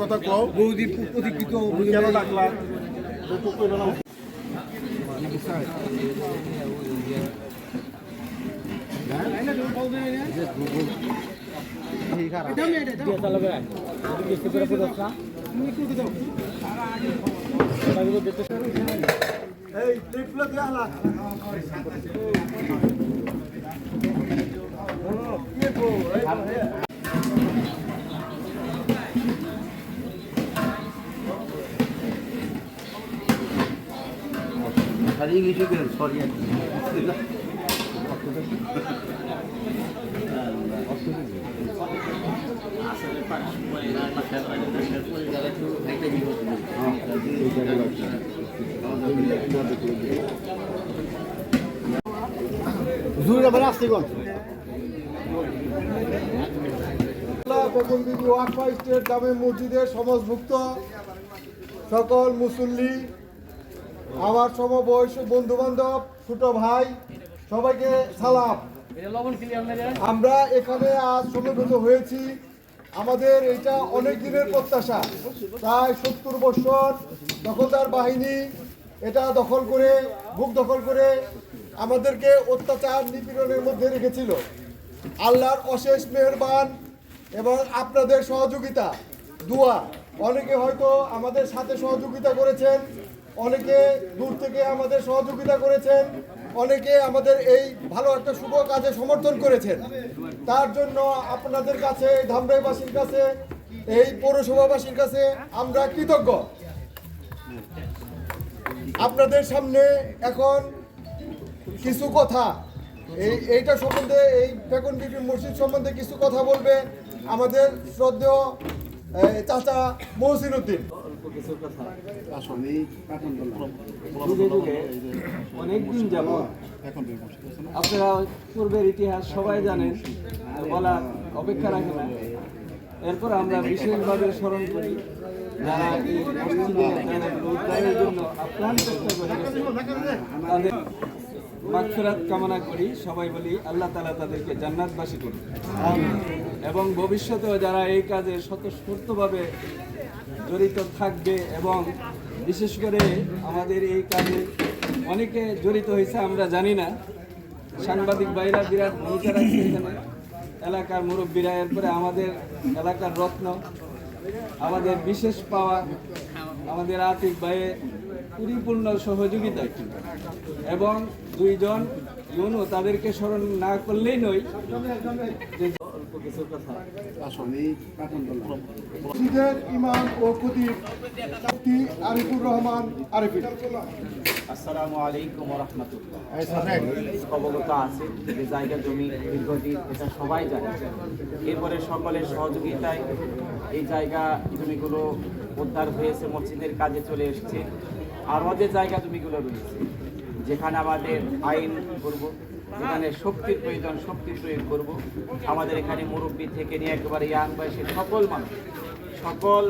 কথা কও বৌদি প্রতিকৃত কেন ডাকলা এই ট্রিপলে দিয়ে গেছি সরি জুড়ে আবার আসতে মসজিদের সমাজভুক্ত সকল মুসল্লি, আমার সমবয়স বন্ধু বান্ধব ছোট ভাই, সবাইকে সালাম। আমরা এখানে আজ সমবেত হয়েছি। আমাদের এটা অনেক দিনের প্রত্যাশা। প্রায় সত্তর বছর দখলদার বাহিনী এটা দখল করে বুক দখল করে আমাদেরকে অত্যাচার নিপীড়নের মধ্যে রেখেছিল। আল্লাহর অশেষ মেহরবান এবং আপনাদের সহযোগিতা, দোয়া। অনেকে হয়তো আমাদের সাথে সহযোগিতা করেছেন, অনেকে দূর থেকে আমাদের সহযোগিতা করেছেন। অনেকে আমাদের এই ভালো একটা শুভ কাজে সমর্থন করেছেন। তার জন্য আপনাদের কাছে, ধামরাইবাসীর কাছে, এই পৌরসভাবাসীর কাছে আমরা কৃতজ্ঞ। আপনাদের সামনে এখন কিছু কথা, এই, এইটা সম্বন্ধে, এই বেগুন মসজিদ সম্বন্ধে কিছু কথা বলবে আমাদের শ্রদ্ধেয় চাচা মহসিন উদ্দিন। যুগে যুগে অনেকদিন যাব আপনারা পূর্বের ইতিহাস সবাই জানেন বলা অপেক্ষা রাখে না। এরপর আমরা বিশেষভাবে স্মরণ করি যারা এই জন্য আপ্রাণ চেষ্টা করে তাদের মাগফিরাত কামনা করি। সবাই বলি আল্লাহ তালা তাদেরকে জান্নাতবাসী করুন এবং ভবিষ্যতেও যারা এই কাজে স্বতঃস্ফূর্তভাবে জড়িত থাকবে এবং বিশেষ করে আমাদের এই কাজে অনেকে জড়িত হয়েছে, আমরা জানি না। সাংবাদিক ভাইরা বিরাট ভূমিকা রাখছে এখানে। এলাকার মুরব্বীরা, এরপরে আমাদের এলাকার রত্ন, আমাদের বিশেষ পাওয়া আমাদের আতিক ভাইয়ের পরিপূর্ণ সহযোগিতা। এবং দুইজন ইউনু তাদেরকে স্মরণ না করলেই নয় মসজিদের ইমাম ও খতিব মুফতি আরিফুর রহমান আরিফিন। আসসালামু আলাইকুম রহমতুল্লাহ। অবগত আছে যে জায়গা জমি দীর্ঘদিন এটা সবাই জানে। এরপরে সকলের সহযোগিতায় এই জায়গা জমিগুলো উদ্ধার হয়েছে মসজিদের কাজে চলে এসেছে। আরও যে জায়গা জমিগুলো রয়েছে যেখানে আমাদের আইন করব। যেখানে শক্তির প্রয়োজন, শক্তির প্রয়োগ করব। আমাদের এখানে মুরব্বী থেকে নিয়ে একেবারে ইয়াং বয়সের সকল মানুষ, সকল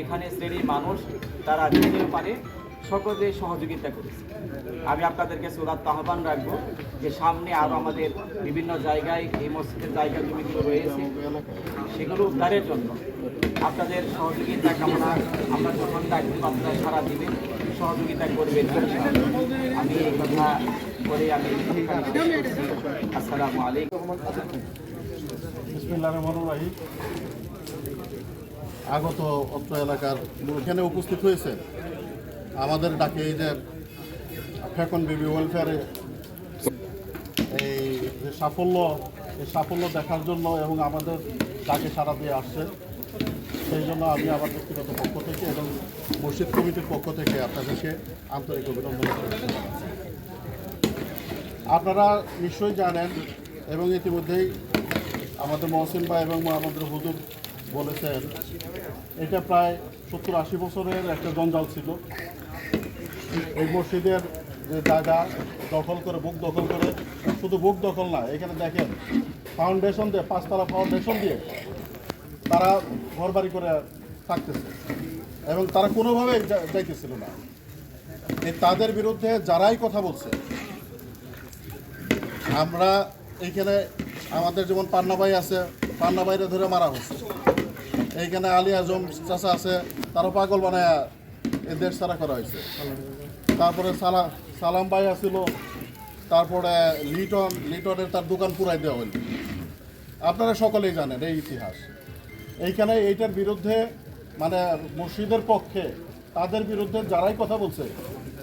এখানে শ্রেণির মানুষ, তারা যেতে পারে সকলে সহযোগিতা করেছে। আমি আপনাদেরকে সুরাত আহ্বান রাখব যে সামনে আরও আমাদের বিভিন্ন জায়গায়, এই মসজিদের জায়গা জমিগুলো রয়েছে, সেগুলো উদ্ধারের জন্য আপনাদের সহযোগিতা কামনা আমরা যখন ডাকবো আপনারা সারা দিবেন সহযোগিতা করবেন আমি এই কথা করে আমি আসসালামু আলাইকুম। আগত অত্র এলাকার এখানে উপস্থিত হয়েছে। আমাদের ডাকে এই যে ফ্যাকন বেবি ওয়েলফেয়ারে এই যে সাফল্য, এই সাফল্য দেখার জন্য এবং আমাদের ডাকে সারা দিয়ে আসছে। সেই জন্য আমি আমার ব্যক্তিগত পক্ষ থেকে এবং মসজিদ কমিটির পক্ষ থেকে আপনাদেরকে আন্তরিক অভিনন্দন আপনারা নিশ্চয়ই জানেন এবং ইতিমধ্যেই আমাদের মহসিন ভাই এবং আমাদের হুজুর বলেছেন, এটা প্রায় সত্তর আশি বছরের একটা জঞ্জাল ছিল। এই মসজিদের যে জায়গা দখল করে, বুক দখল করে, শুধু বুক দখল না, এখানে দেখেন ফাউন্ডেশন দিয়ে, পাঁচতলা ফাউন্ডেশন দিয়ে তারা ঘর বাড়ি করে থাকতেছে এবং তারা কোনোভাবে যাইতেছিল না। তাদের বিরুদ্ধে যারাই কথা বলছে আমরা এইখানে আমাদের যেমন পান্নাবাই আছে, পান্না পান্নাবাইরে ধরে মারা হচ্ছে এইখানে আলী আজম চাচা আছে, তারও পাগল বানায় এ দেশ ছাড়া করা হয়েছে। তারপরে সালা, সালাম ভাই আসছিল তারপরে লিটন, লিটনের তার দোকান পুরাই দেওয়া হইল। আপনারা সকলেই জানেন এই ইতিহাস। এইখানে এইটার বিরুদ্ধে মানে মসজিদের পক্ষে তাদের বিরুদ্ধে যারাই কথা বলছে,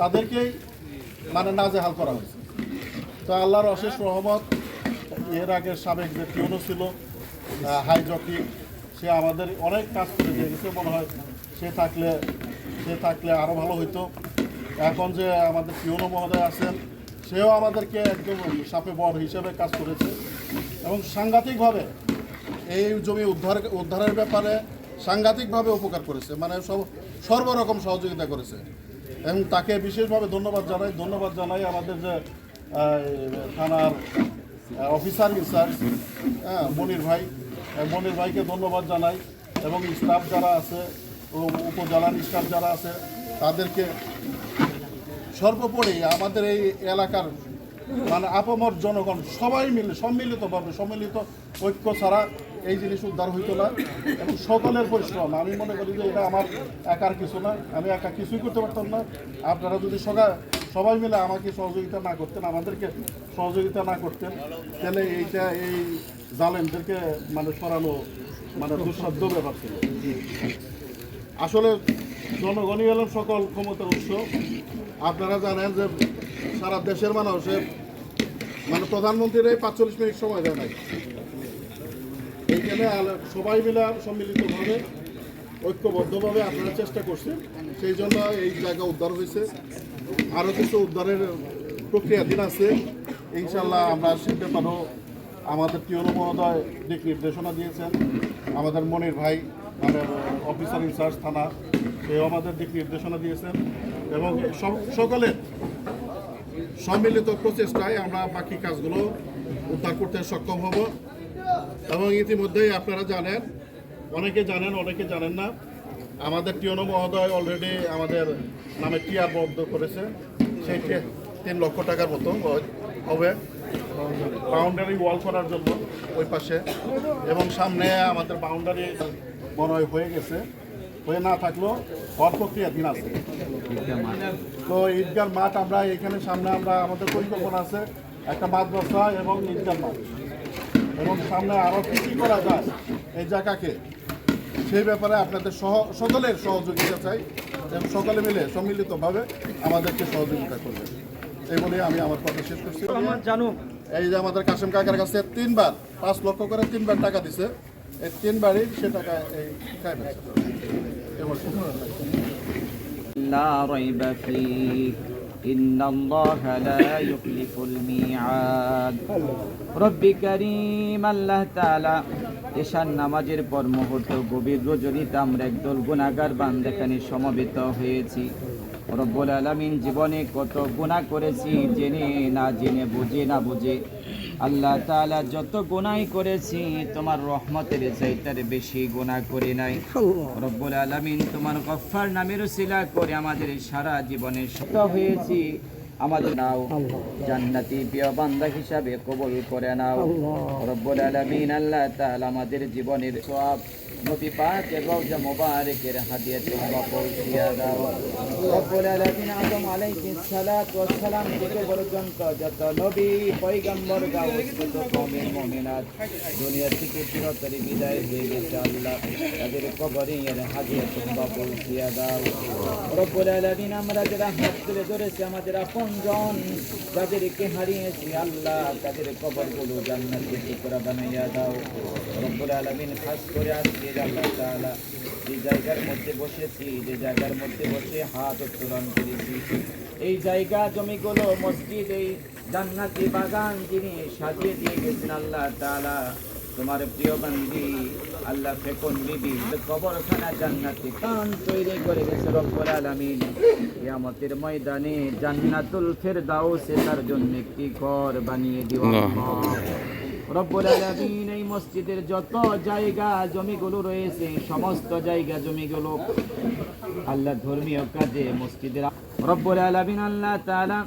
তাদেরকেই মানে নাজেহাল করা হয়েছে। তো আল্লাহর অশেষ রহমত, এর আগে সাবেক যে টিউনো ছিল হাই সে আমাদের অনেক কাজ করে দিয়ে গেছে, মনে হয় সে থাকলে সে থাকলে আরও ভালো হইতো। এখন যে আমাদের টিউনো মহোদয় আছেন, সেও আমাদেরকে একদম সাপে বর হিসেবে কাজ করেছে। এবং সাংঘাতিকভাবে এই জমি উদ্ধার, উদ্ধারের ব্যাপারে সাংঘাতিকভাবে উপকার করেছে মানে সব, সর্বরকম সহযোগিতা করেছে। এবং তাকে বিশেষভাবে ধন্যবাদ জানাই ধন্যবাদ জানাই আমাদের যে থানার অফিসার ইনচার্জ হ্যাঁ মনির ভাই। মনির ভাইকে ধন্যবাদ জানাই এবং স্টাফ যারা আছে উপজেলার স্টাফ যারা আছে, তাদেরকে সর্বোপরি আমাদের এই এলাকার মানে আপমর জনগণ সবাই মিলে, সম্মিলিতভাবে, সম্মিলিত ঐক্য ছাড়া এই জিনিস উদ্ধার হইতো না। এবং সকলের পরিশ্রম, আমি মনে করি যে এটা আমার একার কিছু না, আমি একা কিছুই করতে পারতাম না। আপনারা যদি সগা সবাই মিলে আমাকে সহযোগিতা না করতেন, আমাদেরকে সহযোগিতা না করতেন, তাহলে এইটা এই জালেমদেরকে মানে সরানো মানে দুঃসাধ্য ব্যাপার ছিল। আসলে জনগণই হলেন সকল ক্ষমতার উৎস। আপনারা জানেন যে সারা দেশের মানুষের মানে প্রধানমন্ত্রীর এই পাঁচচল্লিশ মিনিট সময় দেয় নাই। এইখানে সবাই মিলে সম্মিলিতভাবে, ঐক্যবদ্ধভাবে আপনারা চেষ্টা করছেন সেই জন্য এই জায়গা উদ্ধার হয়েছে। আরও কিছু উদ্ধারের প্রক্রিয়াধীন আছে। ইনশাল্লাহ আমরা সে ব্যাপারেও আমাদের টিউনো মহোদয় দিক নির্দেশনা দিয়েছেন। আমাদের মনির ভাই মানে অফিসার ইনচার্জ থানা, সেও আমাদের দিক নির্দেশনা দিয়েছেন এবং সকলের সম্মিলিত প্রচেষ্টায় আমরা বাকি কাজগুলো উদ্ধার করতে সক্ষম হব। এবং ইতিমধ্যেই আপনারা জানেন, অনেকে জানেন অনেকে জানেন না আমাদের টিয়নো মহোদয় অলরেডি আমাদের নামে টিয়ার বদ্ধ করেছে। সেই তিন লক্ষ টাকার মতো হবে। বাউন্ডারি ওয়াল করার জন্য ওই পাশে। এবং সামনে আমাদের বাউন্ডারি মনে হয় হয়ে গেছে। হয়ে না থাকলেও হওয়ার প্রক্রিয়াধীন আছে। তো ঈদগার মাঠ আমরা এখানে সামনে আমরা আমাদের পরিকল্পনা আছে একটা মাদ্রাসা এবং ঈদগার মাঠ। এবং সামনে আরও কী কী করা যায় এই জায়গাকে সেই ব্যাপারে আপনাদের সহ সকলের সহযোগিতা চাই এবং সকলে মিলে সম্মিলিতভাবে আমাদেরকে সহযোগিতা করবে এই বলে আমি আমার কথা শেষ করছি জানুক এই যে আমাদের কাশেম কাকার কাছে তিনবার পাঁচ লক্ষ করে তিনবার টাকা দিছে এই তিনবারই সে টাকা এই খাই ফেলছে। এই বলে। لا ريب فيه إن الله لا يخلف الميعاد رب كريم আল্লাহ তাআলা এশার নামাজের পর মুহূর্ত গভীর রজনীতে আমরা একদল গুণাগার বান্দেখানে সমবেত হয়েছি। রব্বুল আলামিন জীবনে কত গুনাহ করেছি জেনে না জেনে বুঝে না বুঝে। আল্লাহ তাআলা যত গুনাই করেছি তোমার রহমতের চাইতার বেশি গুনাহ করে নাই। রব্বুল আলামিন তোমার গফার নামের সিলা করে আমাদের সারা জীবনে শত হয়েছি। আমাদের নাও। জান্নাতি প্রিয় বান্দা হিসাবে কবুল করে নাও। রব্বুল আলামিন আল্লাহ তাআলা আমাদের জীবনের সব নবী পাক এবং যে মোবারকের হাদিয়া তোমরা পৌঁছিয়া দাও। রব্বুল আলামিন আদম আলাইহিস সালাতু ওয়াস সালাম থেকে পর্যন্ত যত নবী, পয়গম্বর গাও যত কওমের মুমিনাত দুনিয়া থেকে চিরতরে বিদায় হয়ে গেছে আল্লাহ। তাদের কবরে এর হাদিয়া তোমরা পৌঁছিয়া দাও। রব্বুল আলামিন আমরা যারা হাত তুলে ধরেছি, আমাদের আপনজন যাদেরকে হারিয়েছি আল্লাহ, তাদের কবরগুলো জান্নাতের টুকরা বানাইয়া দাও। রব্বুল আলামিন খাস করে আজকে যে জায়গার মধ্যে বসেছি, যে জায়গার মধ্যে বসে হাত উত্তোলন করেছি। এই জায়গা জমিগুলো মসজিদ, এই জান্নাতি বাগান যিনি সাজিয়ে দিয়ে গেছেন আল্লাহ তাআলা, তোমার প্রিয় বান্দি, আল্লাহ ফেকুন বিবি কবরখানা জান্নাতি কান তৈরি করে গেছে রব্বুল আলামিন। ময়দানে জান্নাতুল ফেরদাউসে তার জন্য একটি ঘর বানিয়ে দিও রব্বুল আলামিন এই মসজিদের যত জায়গা, জমিগুলো রয়েছে, সমস্ত জায়গা, জমিগুলো আল্লাহ ধর্মীয় কাজে মসজিদের রব্বুল আলামিন আল্লাহ তাআলা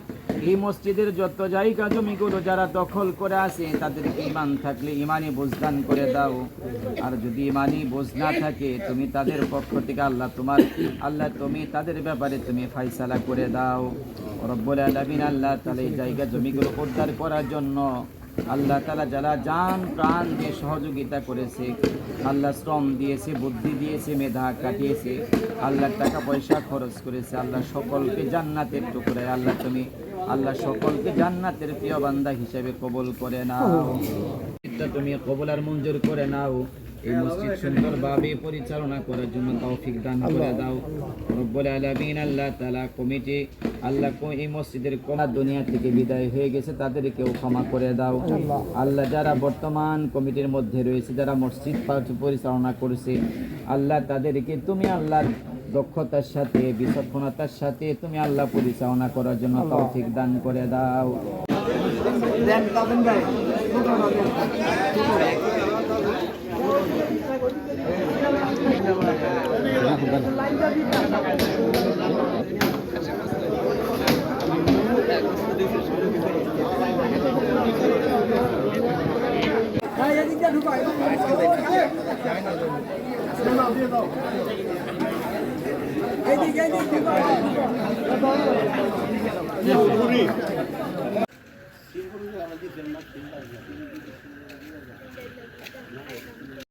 এই মসজিদের যত জায়গা, জমিগুলো যারা দখল করে আছে, তাদের ইমান থাকলে ইমানি বুঝদান করে দাও। আর যদি ইমানি বোঝ না থাকে, তুমি তাদের পক্ষ থেকে আল্লাহ তোমার, আল্লাহ তুমি তাদের ব্যাপারে তুমি ফাইসালা করে দাও। রব্বুল আলামিন আল্লাহ তাহলে এই জায়গা, জমিগুলো উদ্ধার করার জন্য আল্লাহ তালা যারা যান প্রাণ দিয়ে সহযোগিতা করেছে আল্লাহ শ্রম দিয়েছে বুদ্ধি দিয়েছে মেধা কাটিয়েছে আল্লাহর টাকা পয়সা খরচ করেছে আল্লাহ সকলকে জান্নাতের টুকরে আল্লাহ তুমি আল্লাহ সকলকে জান্নাতের প্রিয় বান্দা হিসেবে কবল করে নাও। তুমি কবলার মঞ্জুর করে নাও। এই মসজিদ সুন্দরভাবে পরিচালনা করার জন্য তৌফিক দান করে দাও। রব্বুল আলামিন আল্লাহ তাআলা কমিটি আল্লাহ এই মসজিদের কোনা দুনিয়া থেকে বিদায় হয়ে গেছে তাদেরকেও ক্ষমা করে দাও। আল্লাহ। যারা বর্তমান কমিটির মধ্যে রয়েছে যারা মসজিদ পরিচালনা করছে আল্লাহ তাদেরকে তুমি আল্লাহ দক্ষতার সাথে বিচক্ষণতার সাথে তুমি আল্লাহ পরিচালনা করার জন্য তৌফিক দান করে দাও। এইদিকে এইদিকে